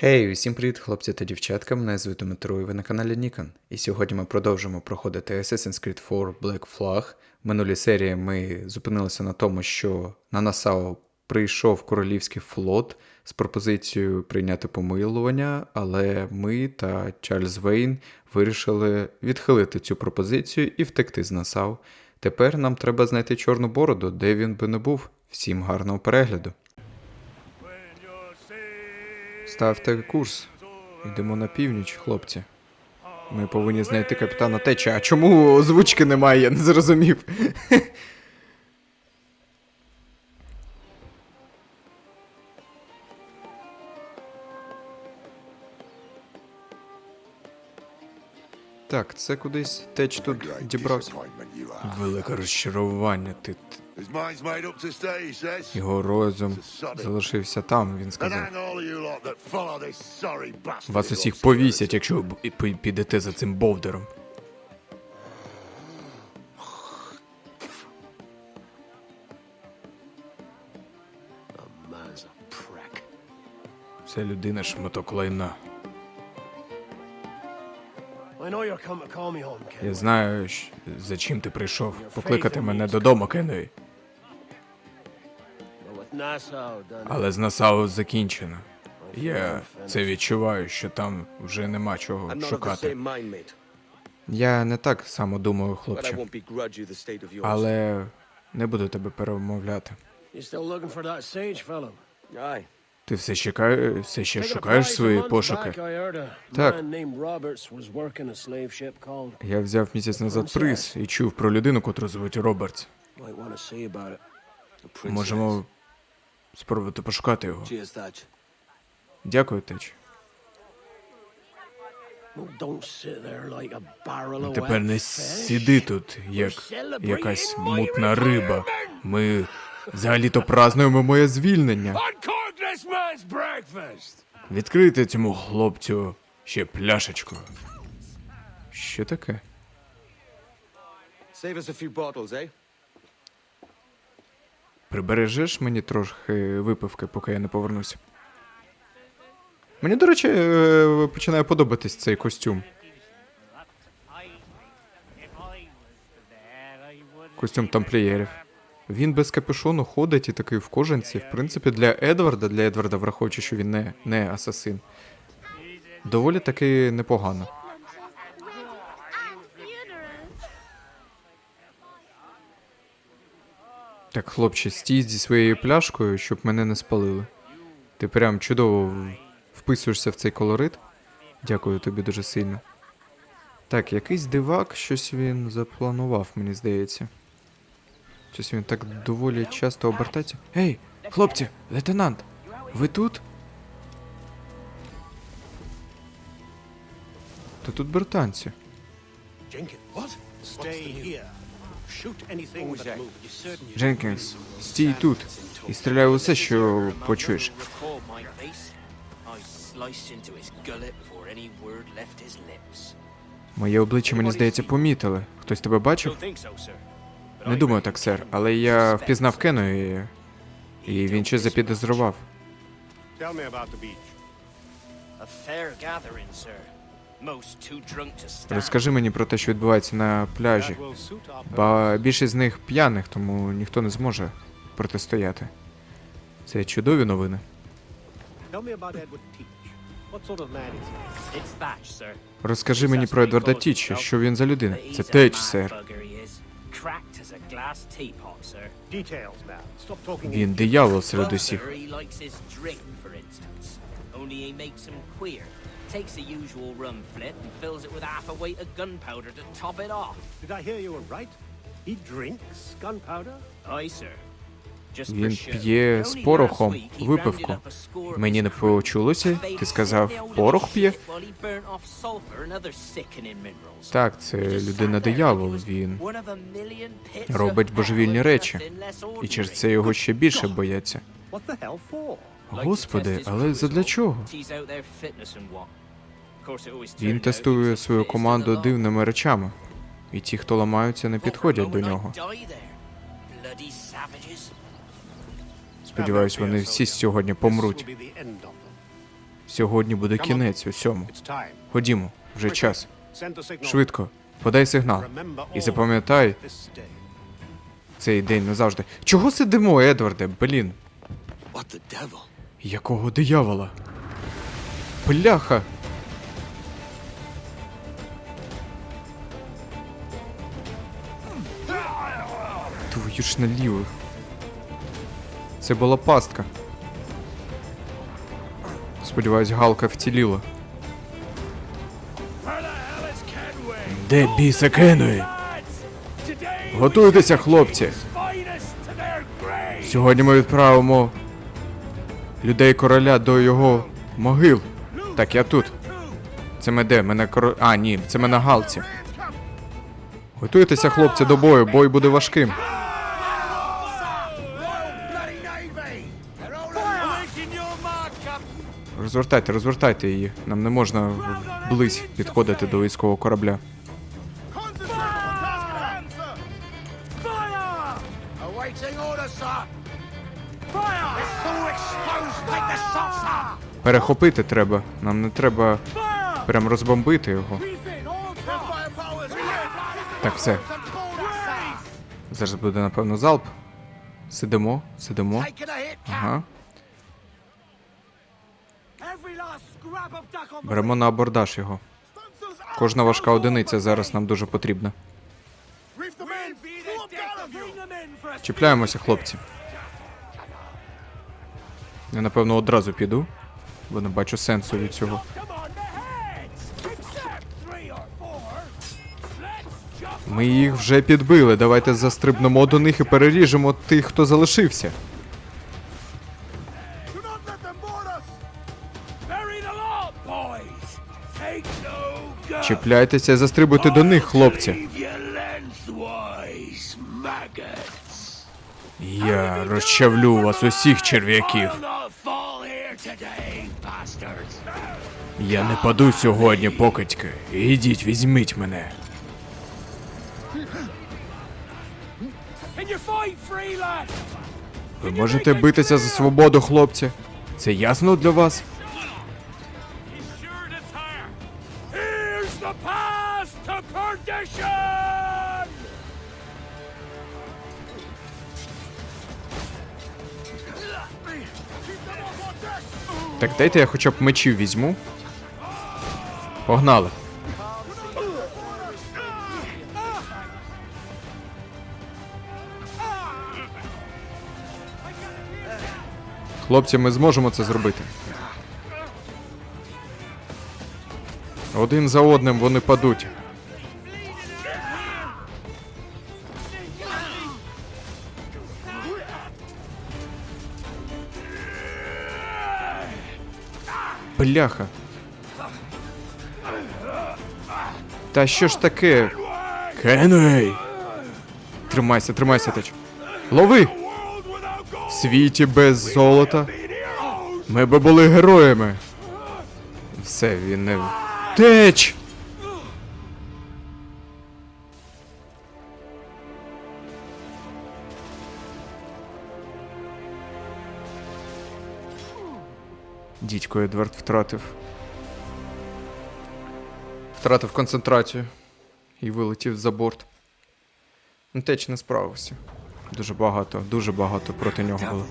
Хей, усім привіт, хлопці та дівчатка. Мене звати Дмитро, і ви на каналі Nikon. І сьогодні ми продовжимо проходити Assassin's Creed 4 Black Flag. В минулій серії ми зупинилися на тому, що на Насао прийшов королівський флот з пропозицією прийняти помилування, але ми та Чарльз Вейн вирішили відхилити цю пропозицію і втекти з Насау. Тепер нам треба знайти чорну бороду, де він би не був. Всім гарного перегляду. Ставте курс. Йдемо на північ, хлопці. Ми повинні знайти капітана Теча. А чому озвучки немає, я не зрозумів. Так, це кудись теч тут дібрався. Велике розчарування. Ти його розум залишився там, він сказав. Вас усіх повісять, якщо ви підете за цим бовдером. Це людина шматок лайна. Я знаю, за чим ти прийшов. Покликати мене додому, Кенові. But with Nassau done, Але з Насау закінчено. Я це відчуваю, що там вже нема чого шукати. Я не так само думаю, But хлопче. Але не буду тебе перемовляти. Ти все шукаєш, все ще шукаєш свої пошуки. Так. Я взяв місяць назад приз і чув про людину, котру звуть Робертс. Можемо спробувати пошукати його. Дякую, Теч. Тепер не сиди тут, як якась мутна риба. Ми взагалі-то празнуємо моє звільнення. Відкрити цьому хлопцю ще пляшечку. Що таке? Save us a few bottles, eh? Прибережеш мені трохи випивки, поки я не повернуся. Мені, до речі, е, починає подобатись цей костюм. Костюм тамплієрів. Він без капюшону ходить і такий в кожанці. В принципі, для Едварда, для Едварда, враховуючи, що він не, не асасин. Доволі таки непогано. Так, хлопче, стій зі своєю пляшкою, щоб мене не спалили. Ти прям чудово вписуєшся в цей колорит. Дякую тобі дуже сильно. Так, якийсь дивак, щось він запланував, мені здається. Щось він так доволі часто обертається. Ей, хлопці, лейтенант, ви тут? Та тут британці. Дженкінс, стій тут і стріляй у все, що почуєш. Моє обличчя, мені здається, помітили. Хтось тебе бачив? Не думаю так, сер, але я впізнав Кену і. І він щось запідозрував. Розкажи мені про те, що відбувається на пляжі. Ба більшість з них п'яних, тому ніхто не зможе протистояти. Це чудові новини. Розкажи мені про Едварда Тіча, що він за людина. Це Теч, сер. glass teapot, sir. Details now. Stop talking. Він диявол серед Well, усіх. sir, he likes his drink, for instance. Only he makes him queer. Takes the usual rum flip and fills it with half a weight of gunpowder to top it off. Did I hear you were right? He drinks gunpowder? Aye, sir. Він п'є з порохом випивку. Мені не почулося? Ти сказав, порох п'є? Так, це людина диявол. Він робить божевільні речі. І через це його ще більше бояться. Господи, але задля чого? Він тестує свою команду дивними речами. І ті, хто ламаються, не підходять до нього. Сподіваюсь, вони всі сьогодні помруть. Сьогодні буде кінець усьому. Ходімо, вже час. Швидко, подай сигнал. І запам'ятай цей день назавжди. Чого сидимо, Едварде? Блін. Якого диявола? Бляха! Твою ж наліво. Це була пастка. Сподіваюсь, Галка вціліла. Де біса Кенуї? Готуйтеся, хлопці! Сьогодні ми відправимо людей короля до його могил. Так, я тут. Це ми де? Ми на коро... А, ні, це ми на галці. Готуйтеся, хлопці, до бою, бой буде важким. Розвертайте, розвертайте її. Нам не можна близь підходити до військового корабля. Перехопити треба. Нам не треба прям розбомбити його. Так, все. Зараз буде, напевно, залп. Сидимо, сидимо. Ага. Беремо на абордаж його. Кожна важка одиниця зараз нам дуже потрібна. Чіпляємося, хлопці. Я напевно одразу піду, бо не бачу сенсу від цього. Ми їх вже підбили. Давайте застрибнемо до них і переріжемо тих, хто залишився. Чіпляйтеся і застрибуйте до них, хлопці. Я розчавлю вас усіх черв'яків. Я не паду сьогодні, покидьки. Ідіть, візьміть мене. Ви можете битися за свободу, хлопці. Це ясно для вас? Так дайте я хоча б мечів візьму. Погнали. Хлопці, ми зможемо це зробити. Один за одним вони падуть. Бляха. Та що ж таке? Кенуей! Тримайся, тримайся, теч. Лови! В світі без золота. Ми би були героями. Все, він не. Теч! Дідько Едвард втратив. Втратив концентрацію і вилетів за борт. Ну, Теч не справився. Дуже багато, дуже багато проти нього було.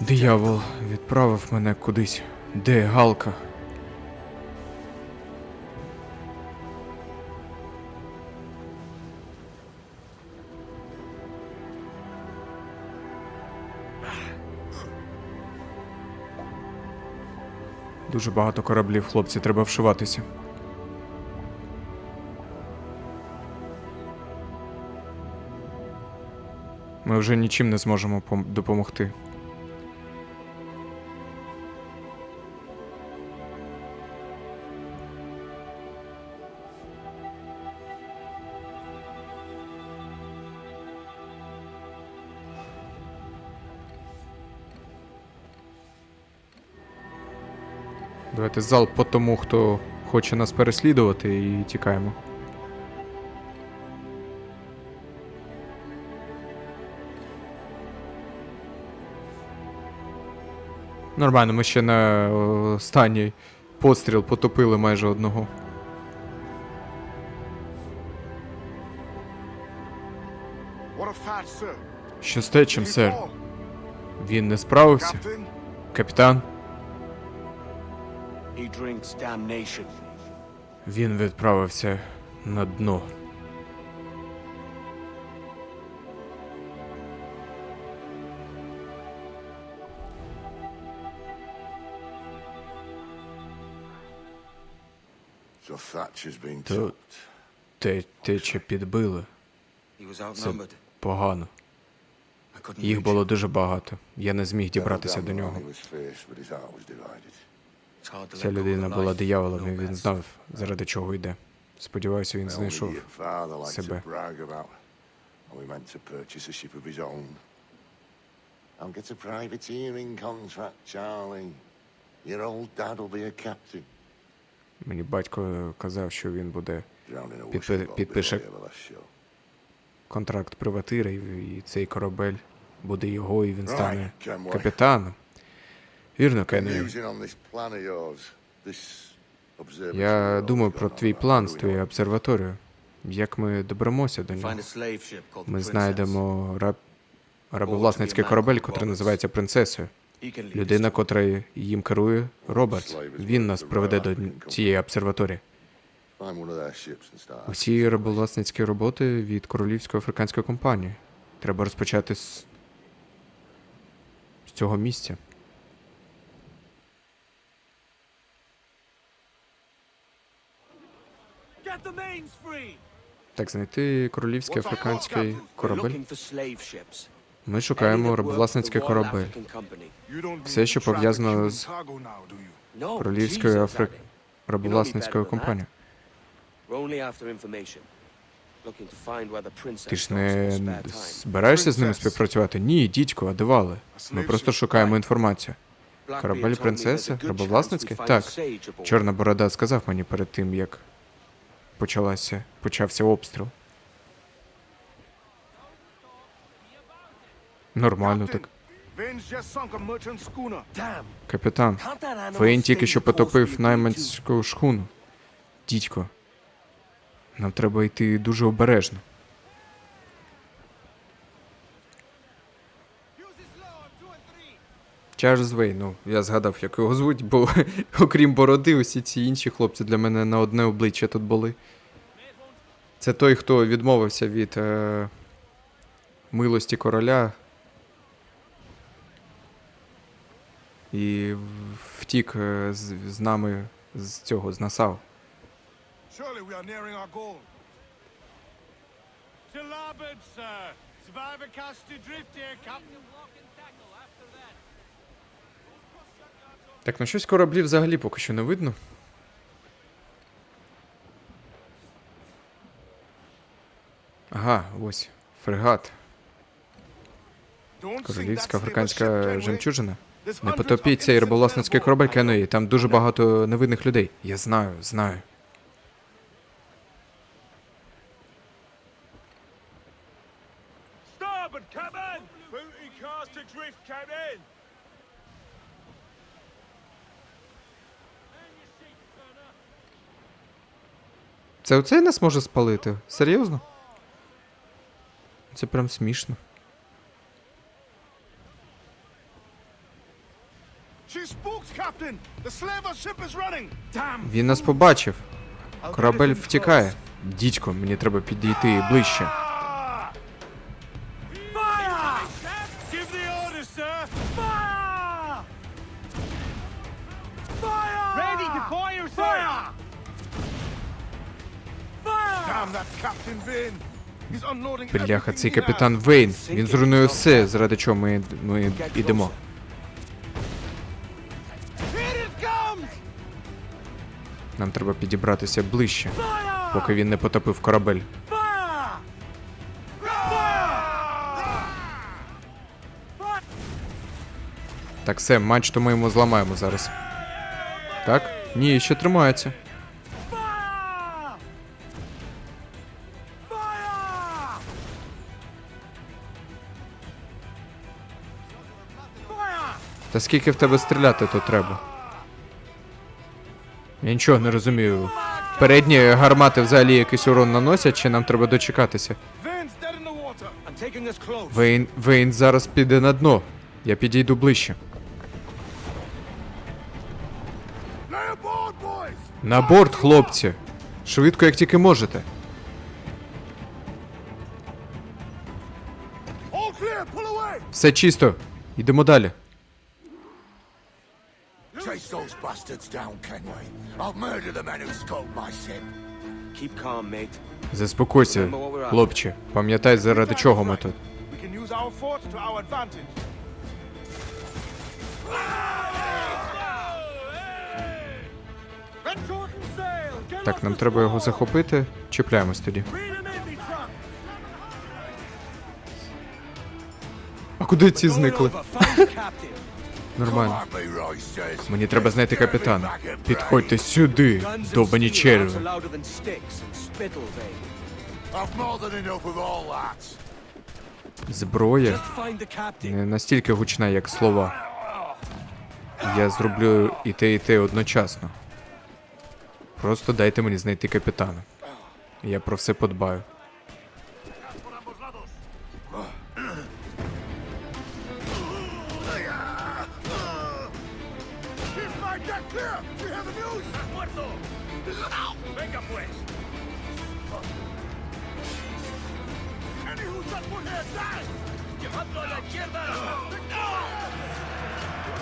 Диявол відправив мене кудись. Де Галка? Дуже багато кораблів, хлопці, треба вшиватися. Ми вже нічим не зможемо пом- допомогти. Давайте залп по тому, хто хоче нас переслідувати, і тікаємо. Нормально, ми ще на останній постріл потопили майже одного. Що з течем, сер? Він не справився? Капітан? He drinks damnation. Він відправився на дно. so Thatcher's been То те, тече підбили. He was outnumbered. Погано. Їх було дуже багато. Я не зміг дібратися до нього. Ця людина була дияволом, і він знав, заради чого йде. Сподіваюся, він знайшов. себе. I'll get a privateering contract, Charlie. Your old dad will be a captain. Мені батько казав, що він буде Підпи- підпише контракт приватира, і, цей корабель буде його, і він стане капітаном. Вірно, observatory Я думаю про твій план з твоєю обсерваторією. Як ми доберемося до нього? Ми знайдемо раб... рабовласницький корабель, котрий називається принцесою. Людина, котра їм керує, Робертс. Він нас приведе до цієї обсерваторії. Усі рабовласницькі роботи від Королівської африканської компанії. Треба розпочати з, з цього місця. Get the mains free! Так, знайти королівський африканський корабель. Ми шукаємо рабовласницький корабель. Все, що пов'язано з королівською афри... Рабовласницькою компанією. Ти ж не збираєшся з ними співпрацювати? Ні, дідько, а дивали. Ми просто шукаємо інформацію. Корабель принцеси? Рабовласницький? Так. Чорна борода сказав мені перед тим, як почалася, почався обстріл. Нормально так. Капітан, Фейн тільки що потопив найманську шхуну. Дідько. Нам треба йти дуже обережно. Чарльз Вей, ну, я згадав, як його звуть, бо окрім бороди, усі ці інші хлопці для мене на одне обличчя тут були. Це той, хто відмовився від е, милості короля. І втік е, з, з нами з цього, з Насау. Surely Так, ну щось кораблів взагалі поки що не видно. Ага, ось. Фрегат. Королівська африканська жемчужина. Не потопіть цей innocent корабель. Кенуї. Там дуже багато невинних людей. Я знаю, знаю. Це оцей нас може спалити? Серйозно? Це прям смішно. Він нас побачив. Корабель втікає. Дідько, мені треба підійти ближче. Бляха, цей капітан. Вейн. Він зруйнує все, заради чого ми, ми йдемо. Нам треба підібратися ближче, поки він не потопив корабель. Так, все, мачту ми йому зламаємо зараз. Так? Ні, ще тримається. Та скільки в тебе стріляти тут треба? Я нічого не розумію. Передні гармати взагалі якийсь урон наносять, чи нам треба дочекатися? Вейн, Вейн зараз піде на дно. Я підійду ближче. На борт, хлопці! Швидко, як тільки можете. Все чисто. Йдемо далі. Bastards down, Kenway. I'll murder the men who skulked my ship. Keep calm, mate. Заспокойся, хлопче. Пам'ятай, заради чого ми тут. We can use our fort to our advantage. Так, нам треба його захопити. Чіпляємось тоді. А куди ці зникли? Нормально. Мені треба знайти капітана. Підходьте сюди, довбані черви. Зброя не настільки гучна, як слова. Я зроблю і те, і те одночасно. Просто дайте мені знайти капітана. Я про все подбаю.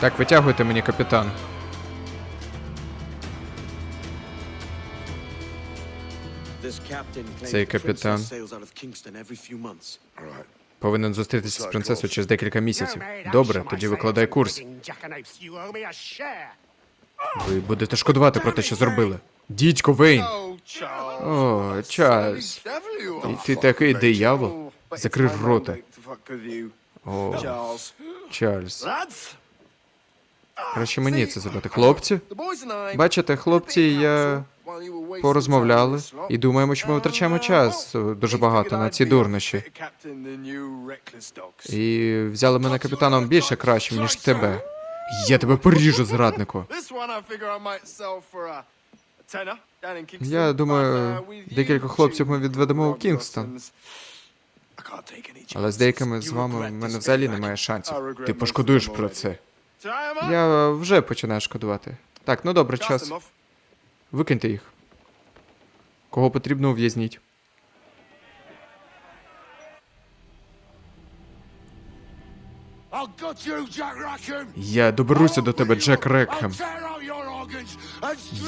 Так, витягуйте мені капітан. Цей капітан. Повинен зустрітися з принцесою через декілька місяців. Добре, тоді викладай курс. Ви будете шкодувати про те, що зробили. Дідько Вейн! О, Чарльз. І ти такий диявол. Закрив рота. О, Чарльз. Краще мені це зробити. Хлопці? Бачите, хлопці, я порозмовляли і думаємо, що ми витрачаємо час дуже багато на ці дурнощі. І взяли мене капітаном більше кращим, ніж тебе. Я тебе поріжу, зраднику. Я думаю, декілька хлопців ми відведемо у Кінгстон. Але з деякими з вами в мене взагалі немає шансів. Ти пошкодуєш про це. Я вже починаю шкодувати. Так, ну добре, час. Викиньте їх. Кого потрібно ув'язніть. Я доберуся до тебе, Джек Рекхем.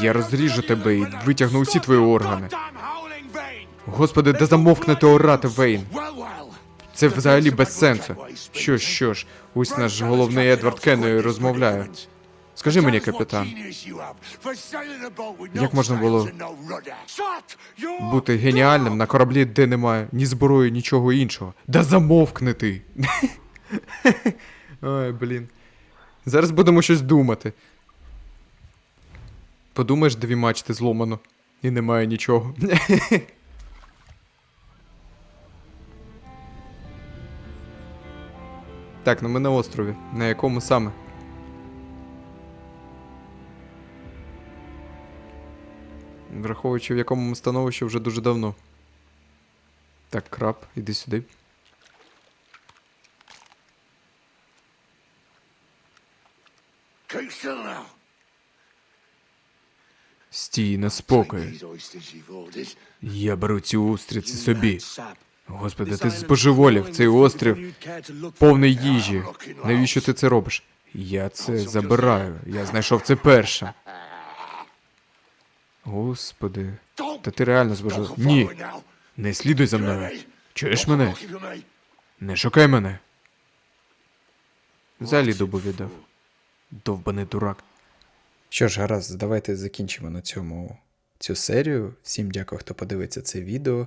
Я розріжу тебе і витягну усі твої органи. Господи, де замовкнете орати, Вейн. Це взагалі без сенсу. Що що ж, ось наш головний Едвард Кенною розмовляє. Скажи мені, капітан, як можна було бути геніальним на кораблі, де немає ні зброї, нічого іншого. Да замовкни ти. Ой, блін. Зараз будемо щось думати. Подумаєш, дві мачти зломано. І немає нічого. Так, ну ми на острові. На якому саме? Враховуючи, в якому ми становищі вже дуже давно. Так, краб, іди сюди. Стій на спокій. Я беру ці устриці собі. Господи, ти збожеволів цей острів повний їжі. Навіщо ти це робиш? Я це забираю. Я знайшов це першим. Господи. Та ти реально збожеволів. Ні. Не слідуй за мною. Чуєш мене? Не шукай мене. Взагалі дубу віддав. Довбаний дурак. Що ж, гаразд, давайте закінчимо на цьому цю серію. Всім дякую, хто подивиться це відео.